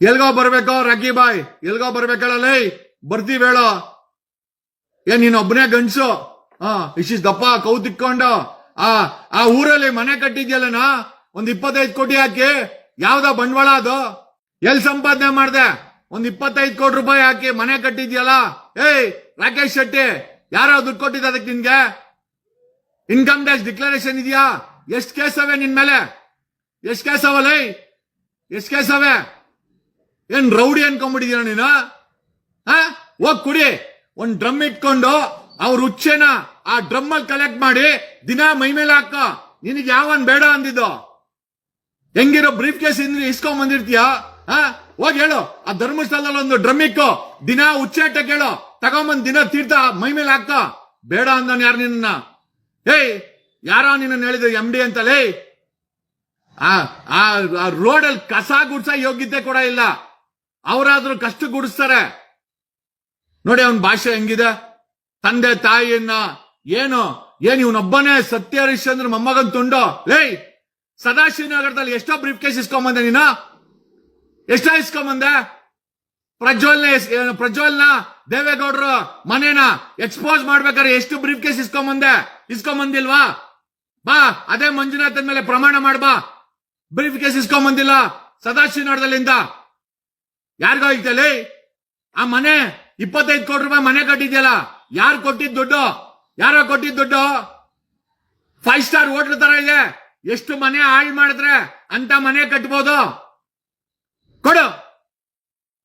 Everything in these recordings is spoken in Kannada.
ಎಲ್ಗೋ ಬರ್ಬೇಕೋ ರಾಕಿ ಬಾಯ್? ಎಲ್ಗೋ ಬರ್ಬೇಕಲ್ಲ ಬರ್ತೀವಿ ಹೇಳೋ ಏ, ನೀನ್ ಒಬ್ಬನೇ ಗಂಡ್ಸು? ಹಾ ಇಶಿಸ್ ದಪ್ಪ ಕೌ ತಿಕ್ಕೊಂಡು ಆ ಆ ಊರಲ್ಲಿ ಮನೆ ಕಟ್ಟಿದ್ಯಲ್ಲನ ಒಂದ್ ಇಪ್ಪತ್ತೈದು ಕೋಟಿ ಹಾಕಿ. ಯಾವ್ದ ಬಂಡವಾಳ ಅದು? ಎಲ್ ಸಂಪಾದನೆ ಮಾಡ್ದೆ? ಒಂದ್ ಇಪ್ಪತ್ತೈದು ಕೋಟಿ ರೂಪಾಯಿ ಹಾಕಿ ಮನೆ ಕಟ್ಟಿದ್ಯಲ್ಲ? ಏಯ್, ರಾಕೇಶ್ ಶೆಟ್ಟಿ, ಯಾರೋ ದುಡ್ಡು ಕೊಟ್ಟಿದ್ದ ಅದಕ್ಕೆ ನಿನ್ಗೆ? ಇನ್ಕಮ್ ಟ್ಯಾಕ್ಸ್ ಡಿಕ್ಲರೇಷನ್ ಇದೆಯಾ? ಎಷ್ಟ್ ಕೇಸ್ ಅವೆ ನಿನ್ ಮೇಲೆ? ಎಷ್ಟ್ ಕೇಸ್ ಅವಲ್ಲ ಎಷ್ಟ್ ಕೇಸ್ ಅವೆ? ಏನ್ ರೌಡಿ ಅನ್ಕೊಂಡ್ಬಿಟ್ಟಿದೀನ ನೀನು? ಹೋಗ್ ಕುಡಿ. ಒಂದ್ ಡ್ರಮ್ ಇಟ್ಕೊಂಡು ಅವ್ರ ಉಚ್ಚೆನ ಆ ಡ್ರಮ್ ಅಲ್ಲಿ ಕಲೆಕ್ಟ್ ಮಾಡಿ ದಿನ ಮೈ ಮೇಲೆ ಹಾಕ. ನಿನಗೆ ಯಾವನ್ ಬೇಡ ಅಂದಿದ್ದು? ಹೆಂಗಿರೋ ಬ್ರೀಫ್ ಕೇಸ್ ಇಂದ್ರೆ ಇಸ್ಕೊಂಡ್ ಬಂದಿರ್ತೀಯ? ಹೋಗಿ ಹೇಳು. ಆ ಧರ್ಮಸ್ಥಳದಲ್ಲಿ ಒಂದು ಡ್ರಮ್ ಇಕ್ಕು. ದಿನ ಉಚ್ಚಾಟ ಕೇಳು. ತಗೊಂಬಂದ್ ದಿನ ತೀರ್ಥ ಮೈ ಮೇಲೆ ಹಾಕ. ಬೇಡ ಅಂದನ್ ಯಾರು ನಿನ್ನ ಏಯ್ ಯಾರೋ ನಿನ್ನ ಹೇಳಿದ್ರು ಎಂ ಡಿ ಅಂತಲೇ ಆ ರೋಡಲ್ಲಿ ಕಸ ಗುಡ್ಸ ಯೋಗ್ಯತೆ ಕೂಡ ಇಲ್ಲ. ಅವರಾದ್ರೂ ಕಷ್ಟ ಗುಡಿಸ್ತಾರೆ. ನೋಡಿ ಅವನ ಭಾಷೆ ಹೆಂಗಿದೆ? ತಂದೆ ತಾಯಿಯನ್ನ ಏನು, ಏನ್ ಇವನೊಬ್ಬನೇ ಸತ್ಯ ಹರಿಶ್ಚಂದ್ರ ಮೊಮ್ಮಗನ್ ತುಂಡು? ಲೇಯ್ ಸದಾಶಿವನಗರದಲ್ಲಿ ಎಷ್ಟೋ ಬ್ರೀಫ್ ಕೇಸ್ ಇಸ್ಕೊಂಬಂದೆ ನೀನು? ಎಷ್ಟೋ ಇಸ್ಕೊಂಬಂದೆ? ಪ್ರಜ್ವಲ್ನ ಪ್ರಜ್ವಲ್ನ ದೇವೇಗೌಡರು ಮನೇನ ಎಕ್ಸ್ಪೋಸ್ ಮಾಡ್ಬೇಕಾದ್ರೆ ಎಷ್ಟು ಬ್ರೀಫ್ ಕೇಸ್ ಇಸ್ಕೊಂಬಂದೆ? ಇಸ್ಕೊಂಬಂದಿಲ್ವಾ? ಬಾ, ಅದೇ ಮಂಜುನಾಥನ್ ಮೇಲೆ ಪ್ರಮಾಣ ಮಾಡ್ಬಾ ಬ್ರೀಫ್ ಕೇಸ್ ಇಸ್ಕೊಂಬಂದಿಲ್ಲ ಸದಾಶಿವನಗರದಲ್ಲಿಂದ. ಯಾರಿಗೋ ಐತಲೇ ಆ ಮನೆ ಇಪ್ಪತ್ತೈದು ಕೋಟಿ ರೂಪಾಯಿ ಮನೆ ಕಟ್ಟಿದ್ಯಲ್ಲ, ಯಾರು ಕೊಟ್ಟಿದ್ ದುಡ್ಡು? ಯಾರೋ ಕೊಟ್ಟಿದ್ ದುಡ್ಡು? ಫೈವ್ ಸ್ಟಾರ್ ಹೋಟ್ಲ್ ತರ ಇದೆ. ಎಷ್ಟು ಮನೆ ಹಾಳು ಮಾಡಿದ್ರೆ ಅಂತ ಮನೆ ಕಟ್ಬೋದು? ಕೊಡು.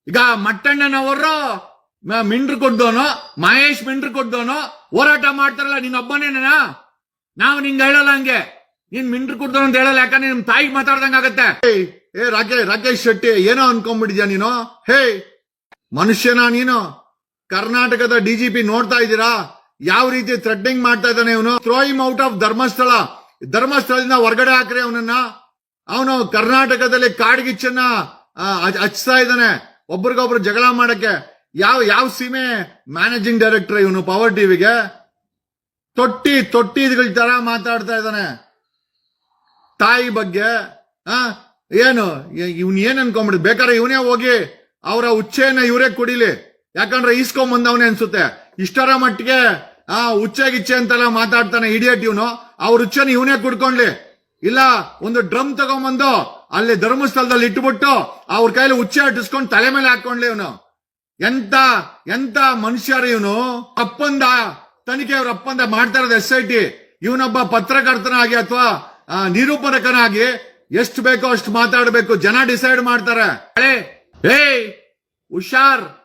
ಈಗ ಮಟ್ಟಣ್ಣನವರು ಮಿಂಡ್ರು ಕೊಡ್ದೋನು, ಮಹೇಶ್ ಮಿಂಡ್ರು ಕೊಡ್ದೋನು, ಹೋರಾಟ ಮಾಡ್ತಾರಲ್ಲ, ನೀನ್ ಒಬ್ಬನೇನ ನಾವು ನಿಂಗೆ ಹೇಳಲ್ಲ ಹಂಗೆ. ನೀನ್ ಮಿಂಡ್ರು ಕೊಡ್ದೋನು ಅಂತ ಹೇಳಲ್ಲ, ಯಾಕಂದ್ರೆ ನಿಮ್ ತಾಯಿಗೆ ಮಾತಾಡ್ದಂಗ ಆಗತ್ತೆ ಏ ರಾಕೇ ರಾಕೇಶ್ ಶೆಟ್ಟಿ, ಏನೋ ಅನ್ಕೊಂಡ್ಬಿಟ್ಟಿದ್ಯಾ ನೀನು? ಹೇ, ಮನುಷ್ಯನ ನೀನು? ಕರ್ನಾಟಕದ ಡಿಜಿಪಿ ನೋಡ್ತಾ ಇದ್ದೀರಾ? ಯಾವ ರೀತಿ ಥ್ರೆಟ್ನಿಂಗ್ ಮಾಡ್ತಾ ಇದ್ದಾನೆ ಇವನು? Throw him out of Dharmasthala. ಧರ್ಮಸ್ಥಳದಿಂದ ಹೊರಗಡೆ ಹಾಕ್ರಿ ಅವನನ್ನ. ಅವನು ಕರ್ನಾಟಕದಲ್ಲಿ ಕಾಡ್ಗಿಚ್ಚನ್ನ ಹಚ್ತಾ ಇದ್ದಾನೆ. ಒಬ್ರಿಗೊಬ್ರು ಜಗಳ ಮಾಡಕ್ಕೆ. ಯಾವ ಯಾವ ಸೀಮೆ ಮ್ಯಾನೇಜಿಂಗ್ ಡೈರೆಕ್ಟರ್ ಇವನು ಪವರ್ ಟಿವಿಗೆ ತೊಟ್ಟಿ ತೊಟ್ಟಿಗಳ ತರ ಮಾತಾಡ್ತಾ ಇದ್ದಾನೆ. ತಾಯಿ ಬಗ್ಗೆ ಏನು? ಇವ್ನ ಏನ್ ಅನ್ಕೊಂಬಿಡ್? ಬೇಕಾದ್ರೆ ಇವನೇ ಹೋಗಿ ಅವರ ಉಚ್ಚೆಯನ್ನ ಇವರೇ ಕುಡಿಲಿ. ಯಾಕಂದ್ರೆ ಈಸ್ಕೊಂಡ್ ಬಂದವನೇ ಅನ್ಸುತ್ತೆ. ಇಷ್ಟರ ಮಟ್ಟಿಗೆ, ಆ, ಉಚ್ಚೆ ಗಿಚ್ಚೆ ಅಂತೆಲ್ಲ ಮಾತಾಡ್ತಾನೆ ಇಡಿಯಟ್ ಇವನು. ಅವ್ರ ಉಚ್ಚೆನ ಇವನೇ ಕುಡ್ಕೊಂಡ್ಲಿ. ಇಲ್ಲ, ಒಂದು ಡ್ರಮ್ ತಗೊಂಬಂದು ಅಲ್ಲಿ ಧರ್ಮಸ್ಥಳದಲ್ಲಿ ಇಟ್ಬಿಟ್ಟು ಅವ್ರ ಕೈಲಿ ಉಚ್ಚೆ ಅಟ್ಟಿಸ್ಕೊಂಡು ತಲೆ ಮೇಲೆ ಹಾಕೊಂಡ್ಲಿ ಇವನು. ಎಂತ ಎಂತ ಮನುಷ್ಯರು ಇವನು? ಅಪ್ಪಂದ ತನಿಖೆ ಅವ್ರ ಅಪ್ಪಂದ ಮಾಡ್ತಾ ಇರೋದು ಎಸ್ ಐ ಟಿ ಇವನೊಬ್ಬ ಪತ್ರಕರ್ತನಾಗಿ ಅಥವಾ ನಿರೂಪಣಕನಾಗಿ ಎಷ್ಟು ಬೇಕೋ ಅಷ್ಟು ಮಾತಾಡಬೇಕು. ಜನ ಡಿಸೈಡ್ ಮಾಡ್ತಾರೆ. ಏಯ್ ಹುಷಾರ್.